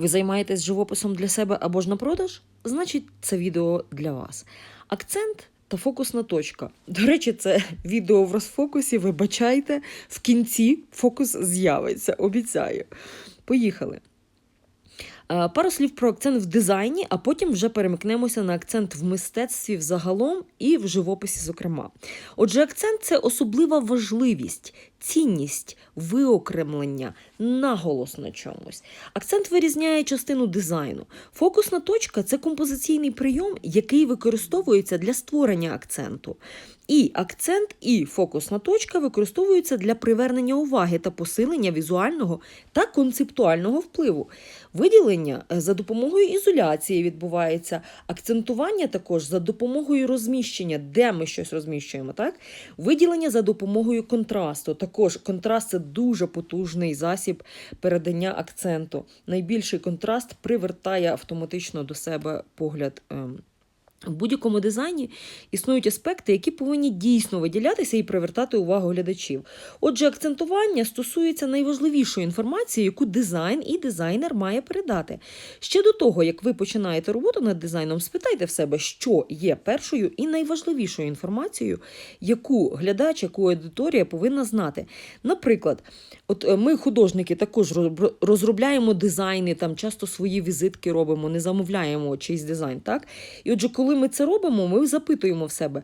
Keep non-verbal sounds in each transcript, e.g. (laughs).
Ви займаєтесь живописом для себе або ж на продаж? Значить, це відео для вас. Акцент та фокусна точка. До речі, це (laughs) відео в розфокусі. Вибачайте, в кінці фокус з'явиться, обіцяю. Поїхали. Е, Пару слів про акцент в дизайні, а потім вже перемикнемося на акцент в мистецтві взагалом і в живописі, зокрема. Отже, акцент це особлива важливість, цінність, виокремлення, наголос на чомусь. Акцент вирізняє частину дизайну. Фокусна точка це композиційний прийом, який використовується для створення акценту. І акцент, і фокусна точка використовуються для привернення уваги та посилення візуального та концептуального впливу. Виділення е, за допомогою ізоляції відбувається, акцентування також за допомогою розміщення, де ми щось розміщуємо. Так? Виділення за допомогою контрасту. Також контраст це дуже потужний засіб передання акценту. Найбільший контраст привертає автоматично до себе погляд. В будь-якому дизайні існують аспекти, які повинні дійсно виділятися і привертати увагу глядачів. Отже, акцентування стосується найважливішої інформації, яку дизайн і дизайнер має передати. Ще до того, як ви починаєте роботу над дизайном, спитайте в себе, що є першою і найважливішою інформацією, яку глядач, яку аудиторія повинна знати. Наприклад, от е, ми, художники, також розробляємо дизайни, там часто свої візитки робимо, не замовляємо чийсь дизайн. Так? І отже, коли ми це робимо, ми запитуємо в себе,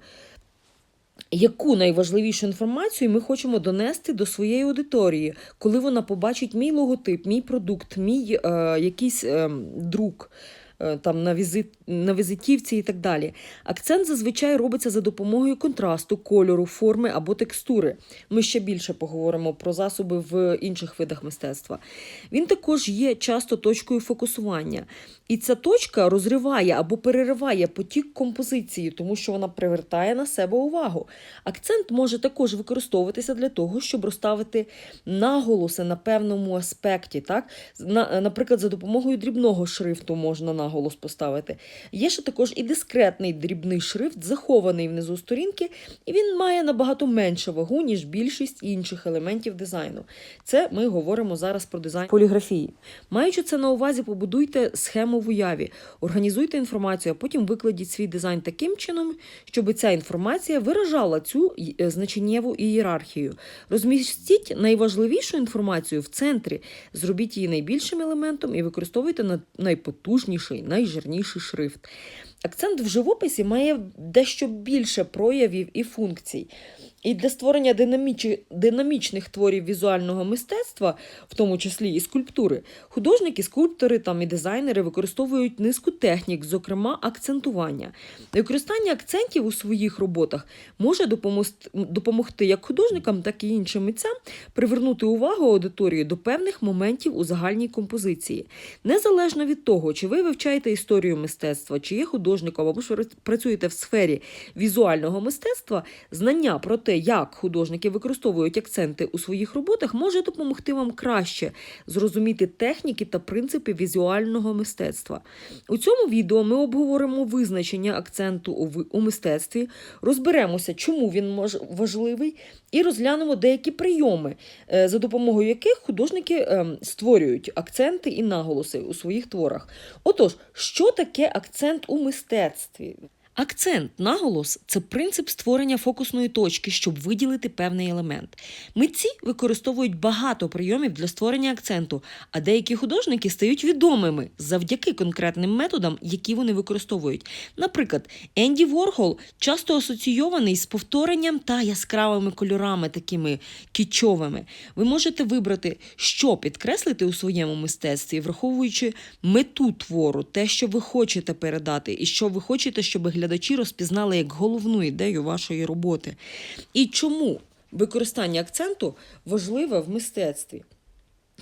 яку найважливішу інформацію ми хочемо донести до своєї аудиторії, коли вона побачить мій логотип, мій продукт, мій е, якийсь е, друк. Е, Там на візит на візитівці і так далі. Акцент зазвичай робиться за допомогою контрасту, кольору, форми або текстури. Ми ще більше поговоримо про засоби в інших видах мистецтва. Він також є часто точкою фокусування. І ця точка розриває або перериває потік композиції, тому що вона привертає на себе увагу. Акцент може також використовуватися для того, щоб розставити наголоси на певному аспекті. Так? На, наприклад, за допомогою дрібного шрифту можна наголос поставити. Є ще також і дискретний дрібний шрифт, захований внизу сторінки, і він має набагато меншу вагу, ніж більшість інших елементів дизайну. Це ми говоримо зараз про дизайн поліграфії. Маючи це на увазі, побудуйте схему в уяві, організуйте інформацію, а потім викладіть свій дизайн таким чином, щоб ця інформація виражала цю е, значеннєву ієрархію. Розмістіть найважливішу інформацію в центрі, зробіть її найбільшим елементом і використовуйте на- найпотужніший, найжирніший шрифт. Акцент в живописі має дещо більше проявів і функцій. І для створення динаміч... динамічних творів візуального мистецтва, в тому числі і скульптури, художники, скульптори там, і дизайнери використовують низку технік, зокрема акцентування. Використання акцентів у своїх роботах може допомогти як художникам, так і іншим митцям привернути увагу аудиторії до певних моментів у загальній композиції. Незалежно від того, чи ви вивчаєте історію мистецтва, чи є художником, або ж працюєте в сфері візуального мистецтва, знання про те, як художники використовують акценти у своїх роботах, може допомогти вам краще зрозуміти техніки та принципи візуального мистецтва. У цьому відео ми обговоримо визначення акценту у мистецтві, розберемося, чому він важливий, і розглянемо деякі прийоми, е, за допомогою яких художники ем, створюють акценти і наголоси у своїх творах. Отож, що таке акцент у мистецтві? Акцент, наголос це принцип створення фокусної точки, щоб виділити певний елемент. Митці використовують багато прийомів для створення акценту, а деякі художники стають відомими завдяки конкретним методам, які вони використовують. Наприклад, Енді Ворхол часто асоційований з повторенням та яскравими кольорами, такими кічовими. Ви можете вибрати, що підкреслити у своєму мистецтві, враховуючи мету твору, те, що ви хочете передати, і що ви хочете, щоб глядачі розпізнали як головну ідею вашої роботи. І чому використання акценту важливе в мистецтві?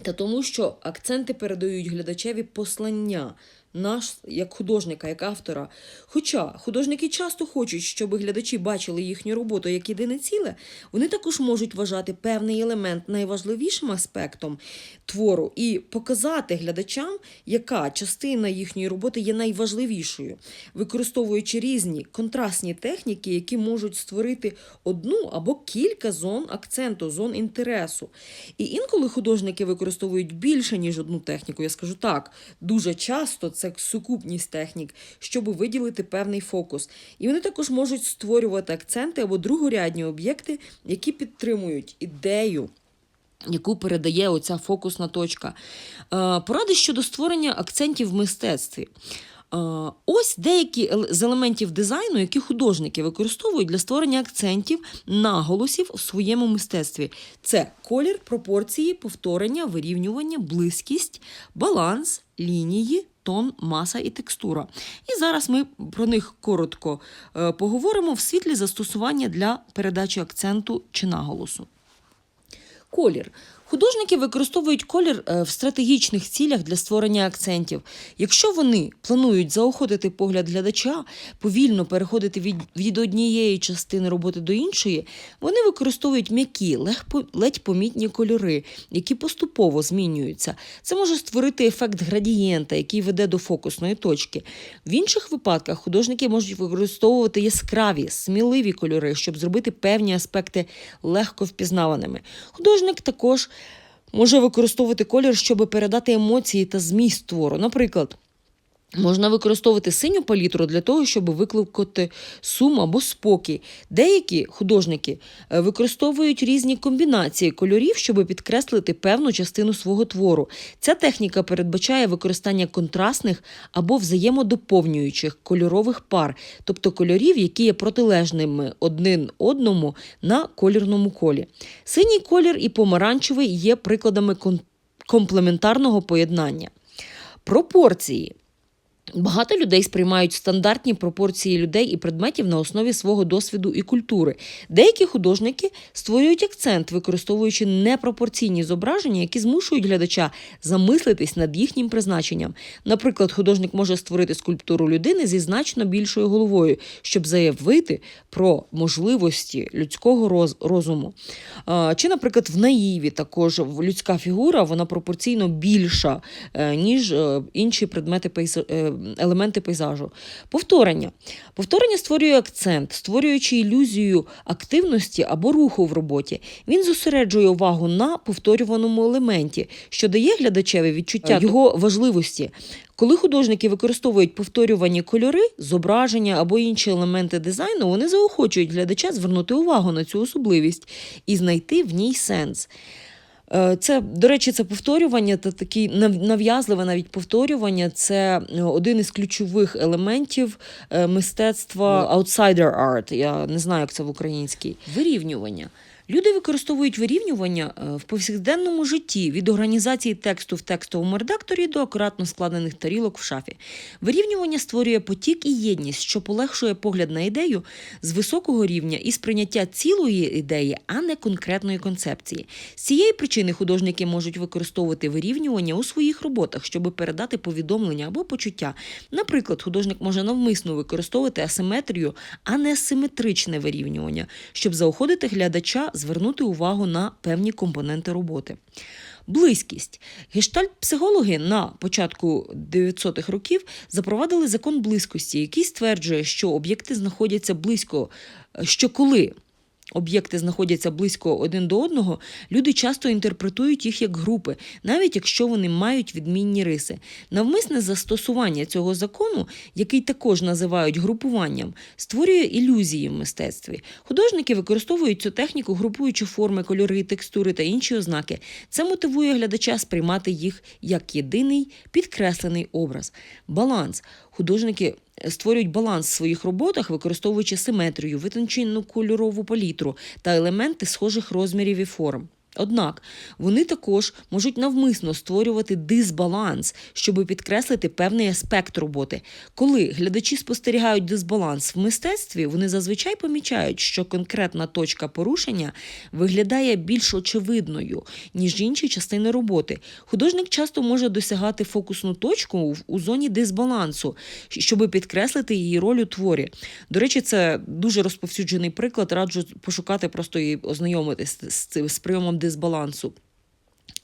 Та тому, що акценти передають глядачеві послання наш як художника, як автора. Хоча художники часто хочуть, щоб глядачі бачили їхню роботу як єдине ціле, вони також можуть вважати певний елемент найважливішим аспектом твору і показати глядачам, яка частина їхньої роботи є найважливішою, використовуючи різні контрастні техніки, які можуть створити одну або кілька зон акценту, зон інтересу. І інколи художники використовують більше, ніж одну техніку. Я скажу так, дуже часто це сукупність технік, щоб виділити певний фокус. І вони також можуть створювати акценти або другорядні об'єкти, які підтримують ідею. Яку передає оця фокусна точка. Е, Поради щодо створення акцентів в мистецтві. Е, Ось деякі з елементів дизайну, які художники використовують для створення акцентів, наголосів в своєму мистецтві. Це колір, пропорції, повторення, вирівнювання, близькість, баланс, лінії, тон, маса і текстура. І зараз ми про них коротко е, поговоримо в світлі застосування для передачі акценту чи наголосу. Колір. Художники використовують колір е, в стратегічних цілях для створення акцентів. Якщо вони планують заохотити погляд глядача, повільно переходити від, від однієї частини роботи до іншої, вони використовують м'які, ледь помітні кольори, які поступово змінюються. Це може створити ефект градієнта, який веде до фокусної точки. В інших випадках художники можуть використовувати яскраві, сміливі кольори, щоб зробити певні аспекти легко впізнаваними. Художник також може використовувати колір, щоб передати емоції та зміст твору. Наприклад, Можна використовувати синю палітру для того, щоб викликати сум або спокій. Деякі художники е, використовують різні комбінації кольорів, щоб підкреслити певну частину свого твору. Ця техніка передбачає використання контрастних або взаємодоповнюючих кольорових пар, тобто кольорів, які є протилежними один одному на колірному колі. Синій колір і помаранчевий є прикладами комплементарного поєднання. Пропорції. Багато людей сприймають стандартні пропорції людей і предметів на основі свого досвіду і культури. Деякі художники створюють акцент, використовуючи непропорційні зображення, які змушують глядача замислитись над їхнім призначенням. Наприклад, художник може створити скульптуру людини зі значно більшою головою, щоб заявити про можливості людського роз- розуму. Чи, наприклад, в наїві також людська фігура вона пропорційно більша, е, ніж е, інші предмети пейза- е, елементи пейзажу. Повторення. Повторення створює акцент, створюючи ілюзію активності або руху в роботі. Він зосереджує увагу на повторюваному елементі, що дає глядачеві відчуття його важливості. Коли художники використовують повторювані кольори, зображення або інші елементи дизайну, вони заохочують глядача звернути увагу на цю особливість і знайти в ній сенс. Е, Це, до речі, це повторювання та такі нав- нав'язливе навіть повторювання. Це е, один із ключових елементів е, мистецтва outsider art. Я не знаю, як це в українській. Вирівнювання. Люди використовують вирівнювання е, в повсякденному житті від організації тексту в текстовому редакторі до акуратно складених тарілок в шафі. Вирівнювання створює потік і єдність, що полегшує погляд на ідею з високого рівня і сприйняття цілої ідеї, а не конкретної концепції. З цієї причини художники можуть використовувати вирівнювання у своїх роботах, щоб передати повідомлення або почуття. Наприклад, художник може навмисно використовувати асиметрію, а не симетричне вирівнювання, щоб заохотити глядача звернути увагу на певні компоненти роботи. Близькість. Гештальт-психологи на початку 900-х років запровадили закон близькості, який стверджує, що об'єкти знаходяться близько, що коли об'єкти знаходяться близько один до одного, люди часто інтерпретують їх як групи, навіть якщо вони мають відмінні риси. Навмисне застосування цього закону, який також називають групуванням, створює ілюзії в мистецтві. Художники використовують цю техніку, групуючи форми, кольори, текстури та інші ознаки. Це мотивує глядача сприймати їх як єдиний підкреслений образ. Баланс. Художники створюють баланс в своїх роботах, використовуючи симетрію, витончену кольорову палітру та елементи схожих розмірів і форм. Однак вони також можуть навмисно створювати дисбаланс, щоб підкреслити певний аспект роботи. Коли глядачі спостерігають дисбаланс в мистецтві, вони зазвичай помічають, що конкретна точка порушення виглядає більш очевидною, ніж інші частини роботи. Художник часто може досягати фокусну точку у зоні дисбалансу, щоб підкреслити її роль у творі. До речі, це дуже розповсюджений приклад. Раджу пошукати просто і ознайомитись з, прийомом дисбалансу.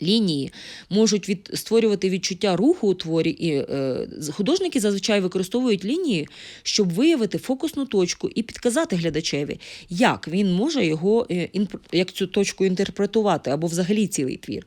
Лінії можуть від, створювати відчуття руху у творі, і е, художники зазвичай використовують лінії, щоб виявити фокусну точку і підказати глядачеві, як він може його е, інпр- як цю точку інтерпретувати або взагалі цілий твір.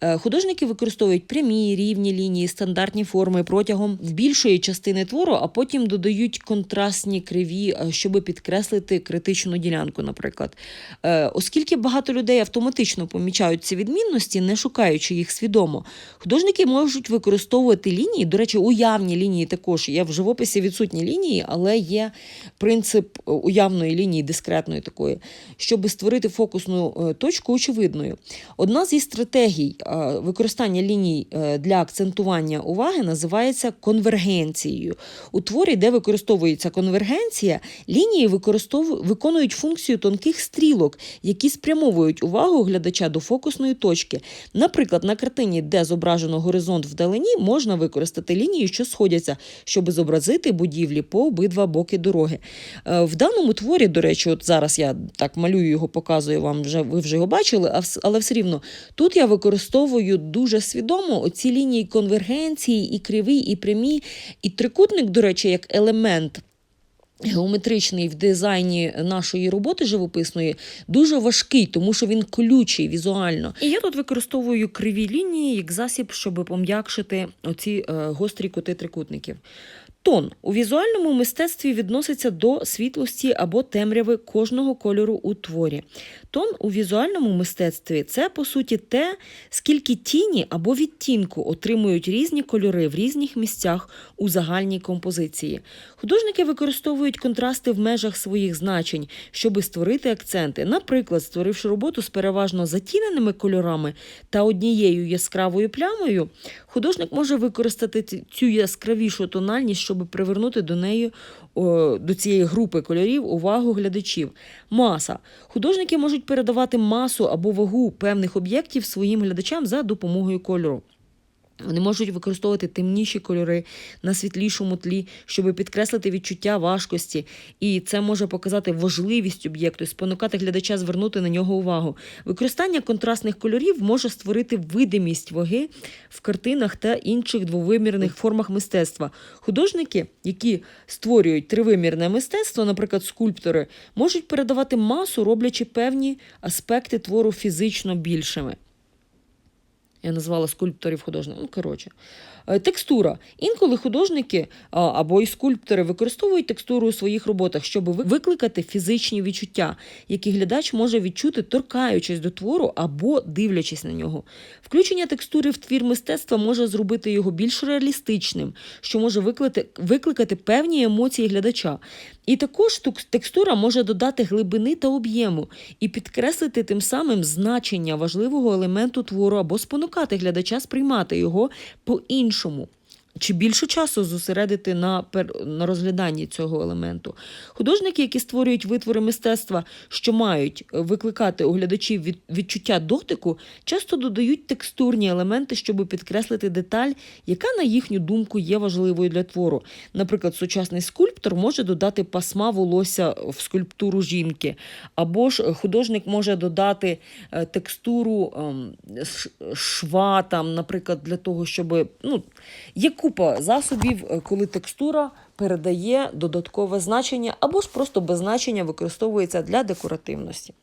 Е, художники використовують прямі, рівні лінії, стандартні форми протягом більшої частини твору, а потім додають контрастні криві, е, щоб підкреслити критичну ділянку, наприклад. Е, Оскільки багато людей автоматично помічають ці відмінності, не шукаючи їх свідомо, художники можуть використовувати лінії. До речі, уявні лінії також є в живописі відсутні лінії, але є принцип е, уявної лінії, дискретної такої, щоб створити фокусну е, точку очевидною. Одна зі стратегій е, використання ліній для акцентування уваги називається конвергенцією. У творі, де використовується конвергенція, лінії використову- виконують функцію тонких стрілок, які спрямовують увагу глядача до фокусної точки. Наприклад, на картині, де зображено горизонт вдалині, можна використати лінії, що сходяться, щоб зобразити будівлі по обидва боки дороги. Е, В даному творі, до речі, от зараз я так малюю його, показую вам, вже ви вже його бачили, але все рівно тут я використовую дуже свідомо оці лінії конвергенції, і криві, і прямі, і трикутник, до речі, як елемент. Геометричний в дизайні нашої роботи живописної дуже важкий, тому що він колючий візуально. І я тут використовую криві лінії як засіб, щоб пом'якшити оці е, гострі кути трикутників. Тон у візуальному мистецтві відноситься до світлості або темряви кожного кольору у творі. Тон у візуальному мистецтві це по суті те, скільки тіні або відтінку отримують різні кольори в різних місцях у загальній композиції. Художники використовують контрасти в межах своїх значень, щоби створити акценти. Наприклад, створивши роботу з переважно затіненими кольорами та однією яскравою плямою, художник може використати цю яскравішу тональність, щоб привернути до неї до цієї групи кольорів увагу глядачів. Маса. Художники можуть передавати масу або вагу певних об'єктів своїм глядачам за допомогою кольору. Вони можуть використовувати темніші кольори на світлішому тлі, щоб підкреслити відчуття важкості, і це може показати важливість об'єкту, спонукати глядача звернути на нього увагу. Використання контрастних кольорів може створити видимість ваги в картинах та інших двовимірних формах мистецтва. Художники, які створюють тривимірне мистецтво, наприклад, скульптори, можуть передавати масу, роблячи певні аспекти твору фізично більшими. Я назвала скульпторів художників. Ну, коротше. Е, Текстура. Інколи художники або і скульптори використовують текстуру у своїх роботах, щоб викликати фізичні відчуття, які глядач може відчути, торкаючись до твору або дивлячись на нього. Включення текстури в твір мистецтва може зробити його більш реалістичним, що може викликати, викликати певні емоції глядача. І також текстура може додати глибини та об'єму і підкреслити тим самим значення важливого елементу твору або спонукати глядача сприймати його সমূহ Чи більше часу зосередити на, на розгляданні цього елементу? Художники, які створюють витвори мистецтва, що мають викликати у глядачів від... відчуття дотику, часто додають текстурні елементи, щоб підкреслити деталь, яка, на їхню думку, є важливою для твору. Наприклад, сучасний скульптор може додати пасма волосся в скульптуру жінки, або ж художник може додати е, текстуру ем, шва, там, наприклад, для того, щоб ну, купа засобів, е, коли текстура передає додаткове значення, або ж просто без значення використовується для декоративності.